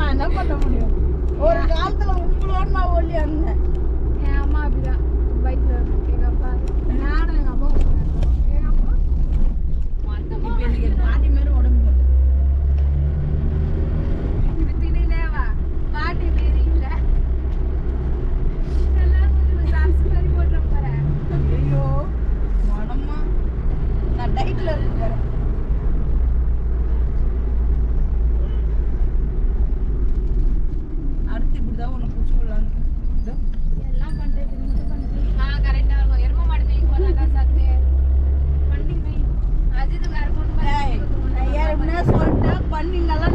நான் என்ன பண்ண முடியும்? ஒரு காலத்துல உங்களோட நான் ஒல்லி இருந்தேன் என் அம்மா அப்படிதான். பைக்ல எங்க அப்பா நானும் எங்க அப்பா எங்க அப்பா மாரி உடம்பு திணிலேவா பாட்டி மாரி இல்ல. ஐயோ மனமா. நான் டைட்ல இருக்கு இதோ. எல்லாம் பண்றது இது மட்டும் பண்றது. ஆ, ஆ இருக்கும். எருமை மாடு மேய்க்க போனாக்கா சத்து. வண்டி மேய். அஜித் வேற பொண்ணு பார்த்து ஏய், கொடுக்க நான் மாட்டான்.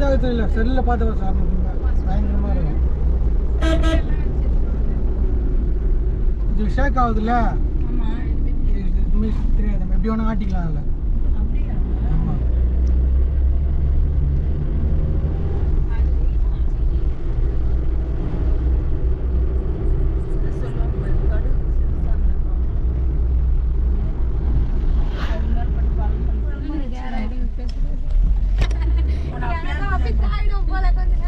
சின்னதாக தெரியல செல்லில் பார்த்து சாப்பிடுங்க பயங்கரமாக இருக்கும் இது ஷேக் ஆகுதுல்ல எப்படி வேணால் ஆட்டிக்கலாம் அதில் 过来跟着他